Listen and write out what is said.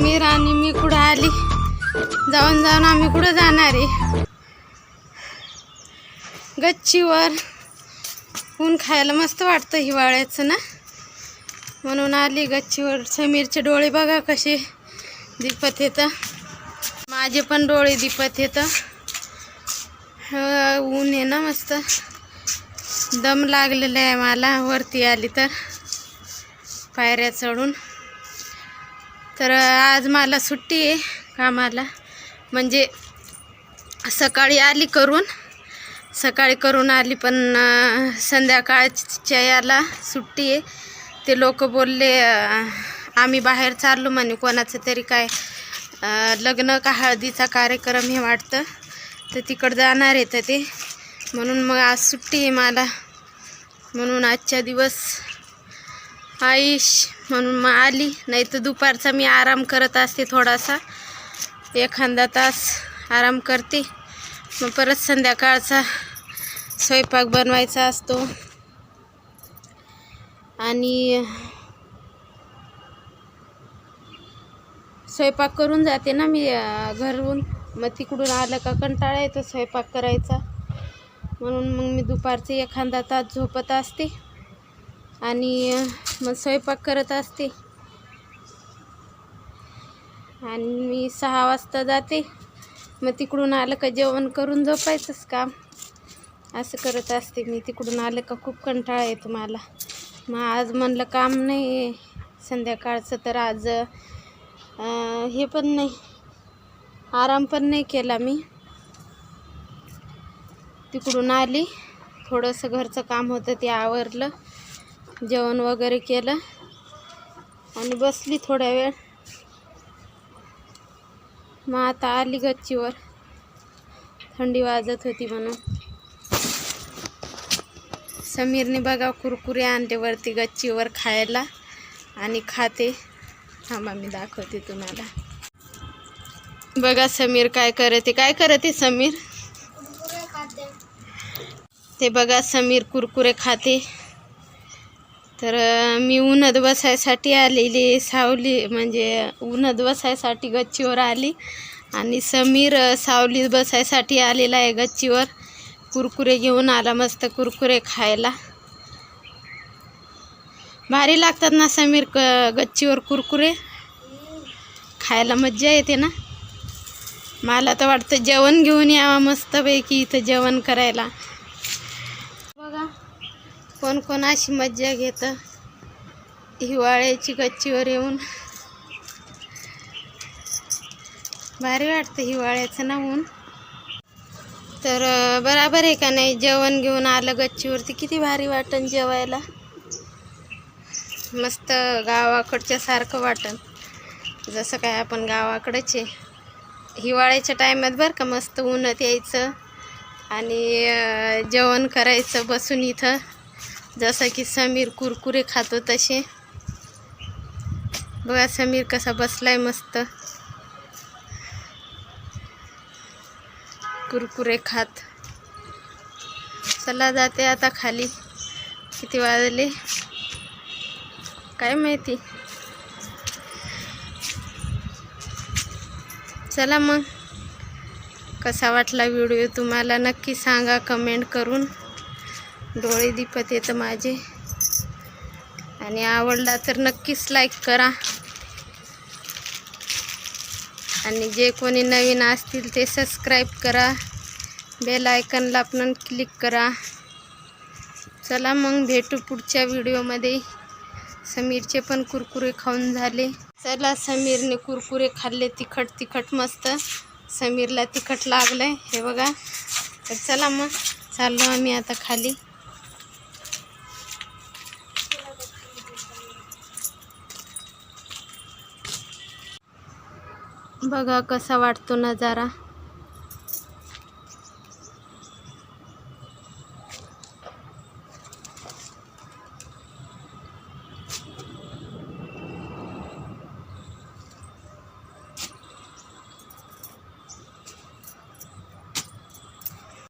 समीर आणि मी कुठं आली? जाऊन जाऊन आम्ही कुठं जाणार आहे? गच्चीवर ऊन खायला मस्त वाटतं हिवाळ्याचं ना? म्हणून आली गच्चीवर. समीरचे डोळे बघा कसे दिपत येतं माझे पण डोळे दिपत येतं ऊन आहे ना मस्त. दम लागलेला आहे मला. वरती आली तर पायऱ्या चढून. तर आज मला सुट्टी आहे कामाला. म्हणजे सकाळी आली करून सकाळी करून आली पण संध्याकाळच्या याला सुट्टी आहे. ते लोक बोलले आम्ही बाहेर चाललो म्हणे कोणाचं तरी काय लग्न का हळदीचा कार्यक्रम हे वाटतं तर तिकडं जाणार आहे तर ते. म्हणून मग आज सुट्टी आहे मला. म्हणून आजच्या दिवस आईश म्हणून मग आली. नाही तर दुपारचा मी आराम करत असते थोडासा. एखादा तास आराम करते. मग परत संध्याकाळचा स्वयंपाक बनवायचा असतो. आणि स्वयंपाक करून जाते ना मी घरून मग तिकडून आलं का कंटाळा येतो स्वयंपाक करायचा. म्हणून मग मी दुपारचे एखादा तास झोपत असते. आणि मग स्वयंपाक करत असते. आणि मी सहा वाजता जाते. मग तिकडून आलं का जेवण करून झोपायचंच काम. असं करत असते मी. तिकडून आलं का खूप कंटाळा येतो मला. मग आज म्हणलं काम नाही संध्याकाळचं तर आज हे पण नाही. आराम पण नाही केला मी. तिकडून आली. थोडंसं घरचं काम होतं ते आवरलं. जेवण वगैरे केलं आणि बसली थोड्या वेळ. मग आता आली गच्चीवर. थंडी वाजत होती म्हणून. समीरने बघा कुरकुरे आणले वरती गच्चीवर खायला आणि खाते. थांबा मी दाखवते तुम्हाला. बघा समीर काय करते. काय करते समीर? ते बघा समीर कुरकुरे खाते. तर मी उन्हात बसायसाठी आलेली सावली म्हणजे उन्हात बसायसाठी गच्चीवर आली आणि समीर सावलीत बसायसाठी आलेला आहे गच्चीवर. कुरकुरे घेऊन आला मस्त कुरकुरे खायला. भारी लागतात ना समीर क गच्चीवर कुरकुरे? खायला मज्जा येते ना? मला तर वाटतं जेवण घेऊन यावं मस्तपैकी इथं जेवण करायला. कोण कोण अशी मज्जा घेतं? हिवाळ्याची गच्चीवर येऊन. भारी वाटतं हिवाळ्याचं ना ऊन तर बराबर आहे का नाही? जेवण घेऊन आलं गच्चीवरती. किती भारी वाटन जेवायला. मस्त गावाकडच्या सारखं वाटन. जसं काय आपण गावाकडचे आहे. हिवाळ्याच्या टायमात बरं का मस्त उन्हात यायचं आणि जेवण करायचं बसून इथं. जसं की समीर कुरकुरे खातो तसे. बघा समीर कसा बसलाय मस्त. कुरकुरे खात. चला जाते आता खाली. किती वाजले? काय माहिती? चला मग. कसा वाटला व्हिडिओ तुम्हाला नक्की सांगा कमेंट करून. डोळे दिपत येतं माझे. आणि आवडला तर नक्कीच लाईक करा. आणि जे कोणी नवीन असतील ते सबस्क्राईब करा. बेल आयकनला पण क्लिक करा. चला मग भेटू पुढच्या व्हिडिओमध्ये समीरचे पण कुरकुरे खाऊन झाले. चला समीरने कुरकुरे खाल्ले तिखट तिखट मस्त. समीरला तिखट लागलंय हे बघा. तर चला मग चाललो आम्ही आता खाली. बघा कसा वाटतो नजारा.